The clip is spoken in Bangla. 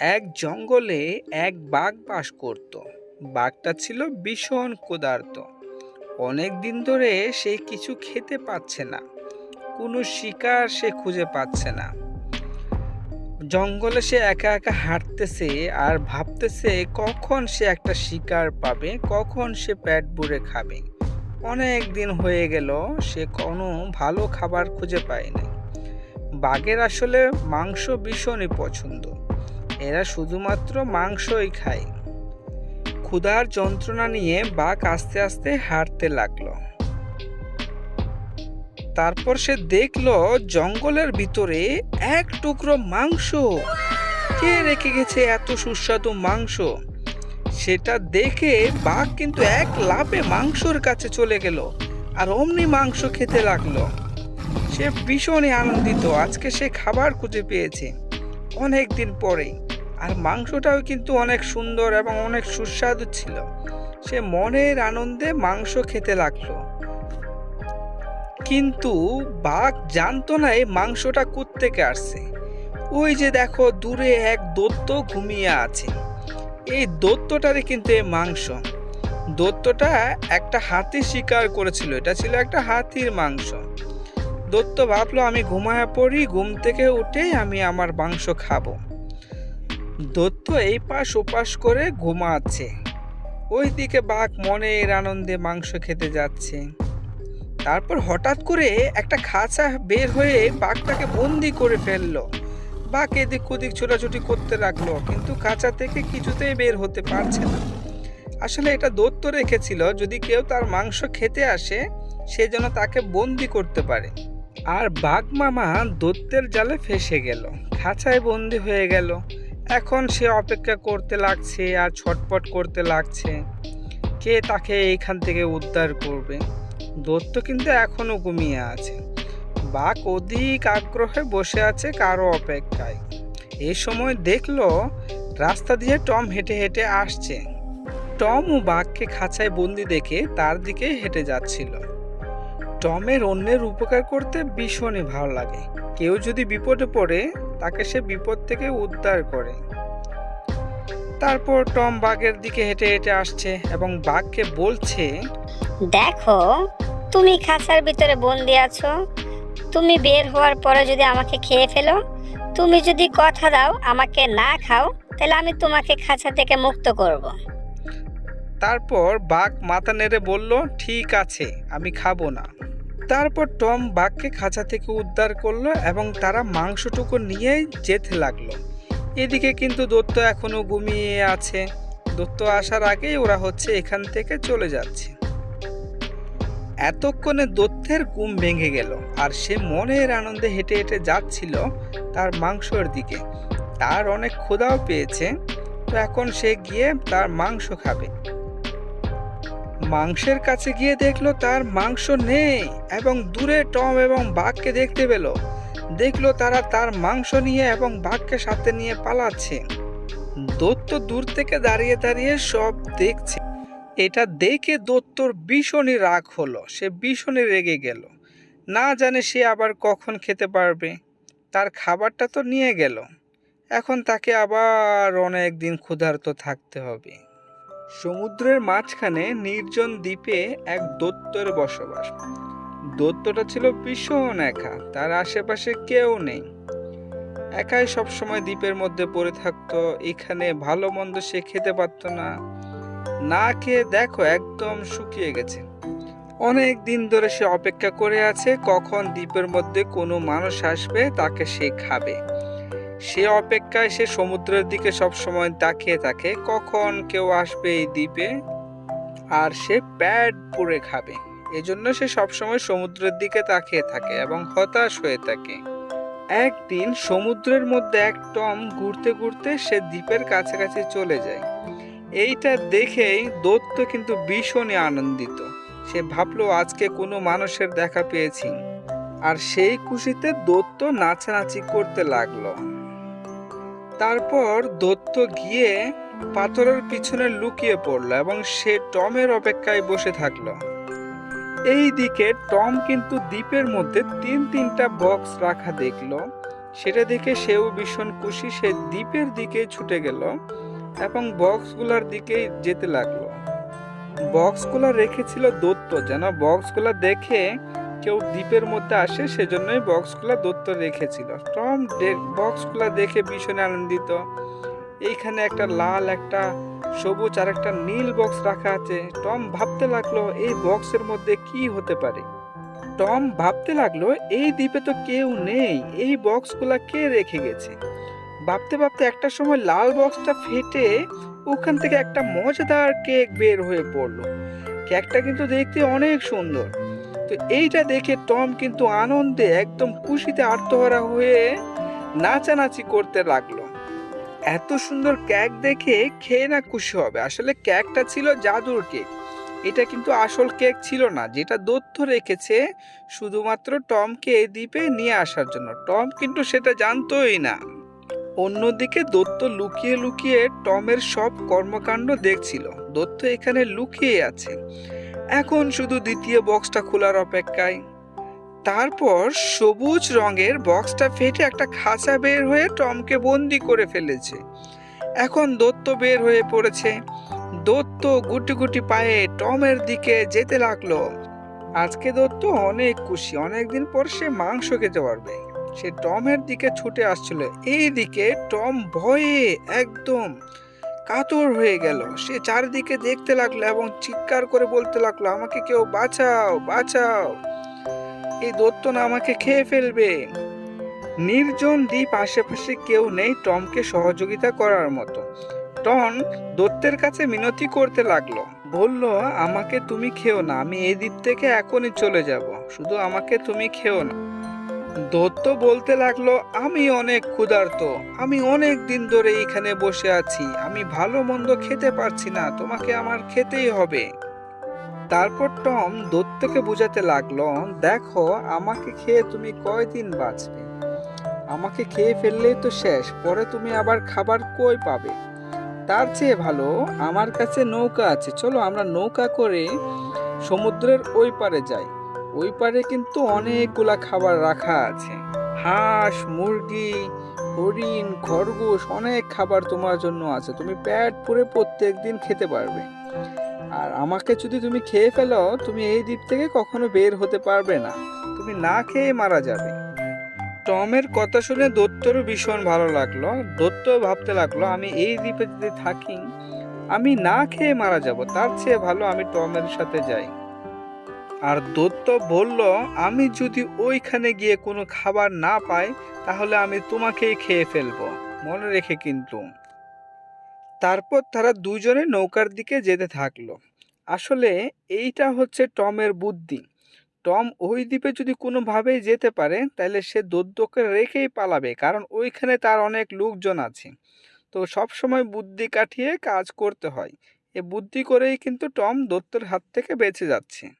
এক জঙ্গলে এক বাঘ বাস করত। বাঘটা ছিল ভীষণ ক্ষুধার্ত। অনেক দিন ধরে সে কিছু খেতে পাচ্ছে না। কোনো শিকার সে খুঁজে পাচ্ছে না। জঙ্গলে সে একা একা হাঁটতেছে আর ভাবতেছে কখন সে একটা শিকার পাবে, কখন সে পেট ভরে খাবে। অনেক দিন হয়ে গেল, সে কোনো ভালো খাবার খুঁজে পায়নি। বাঘের আসলে মাংস ভীষণই পছন্দ। এরা শুধুমাত্র মাংসই খায়। ক্ষুধার যন্ত্রণা নিয়ে বাঘ আস্তে আস্তে হাঁটতে লাগল। তারপর সে দেখল জঙ্গলের ভিতরে এক টুকরো মাংস। কে রেখে গেছে এত সুস্বাদু মাংস? সেটা দেখে বাঘ কিন্তু এক লাফে মাংসর কাছে চলে গেল আর অমনি মাংস খেতে লাগল। সে ভীষণই আনন্দিত, আজকে সে খাবার খুঁজে পেয়েছে। অনেক দিন পরেই। আর মাংসটাও কিন্তু অনেক সুন্দর এবং অনেক সুস্বাদু ছিল। সে মনের আনন্দে মাংস খেতে লাগল। কিন্তু বাঘ জানতো না এই মাংসটা থেকে আসছে। ওই যে দেখো, দূরে এক দত্ত ঘুমিয়ে আছে। এই দত্তটারই কিন্তু এই মাংস। দত্তটা একটা হাতি শিকার করেছিল। এটা ছিল একটা হাতির মাংস। দত্ত ভাবলো, আমি ঘুমায় পড়ি, ঘুম থেকে উঠে আমি আমার মাংস খাব। দত্ত এই পাশ ওপাশ করে ঘুমাচ্ছে। ওইদিকে বাঘ মনের আনন্দে মাংস খেতে যাচ্ছে। তারপর হঠাৎ করে একটা খাঁচা বের হয়ে বাঘটাকে বন্দি করে ফেলল। বাঘ এদিক ওদিক ছোটাছুটি করতে লাগল, কিন্তু খাঁচা থেকে কিছুতেই বের হতে পারছে না। আসলে এটা দত্ত রেখেছিল, যদি কেউ তার মাংস খেতে আসে, সে যেন তাকে বন্দি করতে পারে। আর বাঘ মামা দত্তের জালে ফেসে গেল, খাঁচায় বন্দি হয়ে গেল। এখন সে অপেক্ষা করতে লাগছে আর ছটপট করতে লাগছে। কে তাকে এইখান থেকে উদ্ধার করবে? দত্ত কিন্তু এখনও ঘুমিয়ে আছে। বাঘ অধিক আগ্রহে বসে আছে কারও অপেক্ষায়। এই সময় দেখল রাস্তা দিয়ে টম হেঁটে হেঁটে আসছে। টম ও বাঘকে খাঁচায় বন্দি দেখে তার দিকে হেঁটে যাচ্ছিল। টমের অন্যের উপকার করতে ভীষণই ভালো লাগে। কেউ যদি বিপদে পড়ে তাকে সে বিপদ থেকে উদ্ধার করে। তারপর টম বাঘের দিকে হেঁটে হেঁটে আসছে এবং বাঘকে বলছে দেখো তুমি খাঁচার ভিতরে বন্দি আছো। তুমি বের হওয়ার পরে যদি আমাকে খেয়ে ফেলো তুমি যদি কথা দাও আমাকে না খাও তাহলে আমি তোমাকে খাঁচা থেকে মুক্ত করব। তারপর বাঘ মাথা নেড়ে বলল ঠিক আছে আমি খাব না। তারপর টম বাঘকে খাঁচা থেকে উদ্ধার করল এবং তারা মাংসটুকু নিয়েই যেতে লাগল। এদিকে কিন্তু দত্ত এখনও ঘুমিয়ে আছে। দত্ত আসার আগেই ওরা হচ্ছে এখান থেকে চলে যাচ্ছে। এতক্ষণে দত্তের ঘুম ভেঙে গেল আর সে মনের আনন্দে হেঁটে হেঁটে যাচ্ছিল তার মাংসর দিকে। তার অনেক ক্ষুধাও পেয়েছে। তো এখন সে গিয়ে তার মাংস খাবে। মাংসের কাছে গিয়ে দেখল তার মাংস নেই এবং দূরে টম এবং বাঘকে দেখতে পেল। দেখল তারা তার মাংস নিয়ে এবং বাঘকে সাথে নিয়ে পালাচ্ছে। দত্ত দূর থেকে দাঁড়িয়ে দাঁড়িয়ে সব দেখছে। এটা দেখে দত্তর ভীষণই রাগ হলো। সে ভীষণই রেগে গেল। না জানে সে আবার কখন খেতে পারবে। তার খাবারটা তো নিয়ে গেল। এখন তাকে আবার অনেক দিন ক্ষুধার্ত থাকতে হবে। সমুদ্রের মাঝখানে নির্জন দ্বীপে এক দত্তর বসবাস। দত্তটা ছিল ভীষণ একা, তার আশেপাশে কেউ নেই। একাই সবসময় দ্বীপের মধ্যে পড়ে থাকতো, এখানে ভালো মন্দ সে খেতে পারতো না। না খেয়ে দেখো একদম শুকিয়ে গেছে। অনেক দিন ধরে সে অপেক্ষা করে আছে, কখন দ্বীপের মধ্যে কোনো মানুষ আসবে, তাকে সে খাবে। সে অপেক্ষায় সে সমুদ্রের দিকে সব সময় তাকিয়ে থাকে, কখন কেউ আসবে এই দ্বীপে? আর সে প্যাড পুড়ে খাবে। এজন্য সে সবসময় সমুদ্রের দিকে তাকিয়ে থাকে এবং হতাশ হয়ে থাকে। একদিন সমুদ্রের মধ্যে এক টম ঘুরতে ঘুরতে সে দ্বীপের কাছাকাছি চলে যায়। এইটা দেখেই দত্ত কিন্তু ভীষণই আনন্দিত। সে ভাবলো, আজকে কোনো মানুষের দেখা পেয়েছি। আর সেই খুশিতে দত্ত নাচানাচি করতে লাগল। তারপর দত্ত গিয়ে পাথরের পিছনে লুকিয়ে পড়ল এবং সে টমের অপেক্ষায় বসে থাকল। এই দিকে টম কিন্তু দ্বীপের মধ্যে তিন তিনটা বক্স রাখা দেখল। সেটা দেখে সেও ভীষণ খুশি, সে দ্বীপের দিকে ছুটে গেল এবং বক্সগুলোর দিকে যেতে লাগল। বক্সগুলো রেখেছিল দত্ত যেন বক্সগুলো দেখে কেউ দ্বীপের মধ্যে আসে, সেজন্যই বক্সগুলো দত্ত রেখেছিল। টম বক্সগুলো দেখে ভীষণ আনন্দিত। এইখানে একটা লাল, একটা সবুজ আর একটা নীল বক্স রাখা আছে। টম ভাবতে লাগল, এই বক্সের মধ্যে কি হতে পারে? টম ভাবতে লাগল, এই দ্বীপে তো কেউ নেই, এই বক্সগুলা কে রেখে গেছে? ভাবতে ভাবতে একটা সময় লাল বক্সটা ফেটে ওখান থেকে একটা মজাদার কেক বের হয়ে পড়ল। কেকটা কিন্তু দেখতে অনেক সুন্দর। তো এইটা দেখে টম কিন্তু আনন্দে একদম খুশিতে আত্মহারা হয়ে নাচানাচি করতে লাগল। এত সুন্দর কেক দেখে খেয়ে না খুশি হবে। আসলে কেকটা ছিল জাদুর কেক এটা কিন্তু আসল কেক ছিল না। যেটা দত্ত রেখেছে শুধুমাত্র টমকে এই দ্বীপে নিয়ে আসার জন্য। টম কিন্তু সেটা জানতোই না। অন্যদিকে দত্ত লুকিয়ে লুকিয়ে টমের সব কর্মকাণ্ড দেখছিল। দত্ত এখানে লুকিয়ে আছে। এখন শুধু দ্বিতীয় বক্সটা খোলার অপেক্ষায়। তারপর সবুজ রঙের বক্সটা ফেটে একটা খাঁচা বের হয়ে টমকে বন্দি করে ফেলেছে। এখন দত্ত বের হয়ে পড়েছে। দত্ত গুটি গুটি পায়ে টমের দিকে যেতে লাগল। আজকে দত্ত অনেক খুশি, অনেকদিন পর সে মাংস খেতে পারবে। সে টমের দিকে ছুটে আসছিল। এই দিকে টম ভয়ে একদম কাতর হয়ে গেল। সে চারিদিকে দেখতে লাগল এবং চিৎকার করে বলতে লাগল, আমাকে কেউ বাঁচাও বাঁচাও। এই দত্ত না আমাকে খেয়ে ফেলবে। নির্জন দ্বীপ আশেপাশে কেউ নেই টমকে সহযোগিতা করার মতো। টন দত্তের কাছে মিনতি করতে লাগল, বলল, আমাকে তুমি খেও না, আমি এই দ্বীপ থেকে এখনই চলে যাব। শুধু আমাকে তুমি খেও না। দত্ত বলতে লাগল, আমি অনেক ক্ষুধার্ত। আমি অনেক দিন ধরে এখানে বসে আছি। আমি ভালো মন্দ খেতে পারছি না। তোমাকে আমার খেতেই হবে। তারপর টম দত্তকে বোঝাতে লাগল, দেখো, আমাকে খেয়ে তুমি কয়দিন বাঁচবে? আমাকে খেয়ে ফেললেই তো শেষ। পরে তুমি আবার খাবার কই পাবে? তার চেয়ে ভালো, আমার কাছে নৌকা আছে। চলো আমরা নৌকা করে সমুদ্রের ওই পারে যাই। ওই পারে কিন্তু অনেকগুলা খাবার রাখা আছে। হাঁস, মুরগি, হরিণ, খরগোশ অনেক খাবার তোমার জন্য আছে। তুমি পেট পুরে প্রত্যেক দিন খেতে পারবে। আর আমাকে যদি তুমি খেয়ে ফেলো, তুমি এই দ্বীপ থেকে কখনো বের হতে পারবে না। তুমি না খেয়ে মারা যাবে। টমের কথা শুনে দত্তরও ভীষণ ভালো লাগল। দত্ত ভাবতে লাগল, আমি এই দ্বীপে যদি থাকি, আমি না খেয়ে মারা যাব, তার চেয়ে ভালো আমি টমের সাথে যাই। আর দত্ত বলল, আমি যদি ওইখানে গিয়ে কোনো খাবার না পাই, তাহলে আমি তোমাকেই খেয়ে ফেলব। মনে রেখে কিন্তু। তারপর তারা দুজনে নৌকার দিকে যেতে থাকল। আসলে এইটা হচ্ছে টমের বুদ্ধি। টম ওই দ্বীপে যদি কোনোভাবেই যেতে পারে, তাহলে সে দদ্যকে রেখেই পালাবে, কারণ ওইখানে তার অনেক লোকজন আছে। তো সব সময় বুদ্ধি কাটিয়ে কাজ করতে হয়। এ বুদ্ধি করেই কিন্তু টম দত্তর হাত থেকে বেঁচে যাচ্ছে।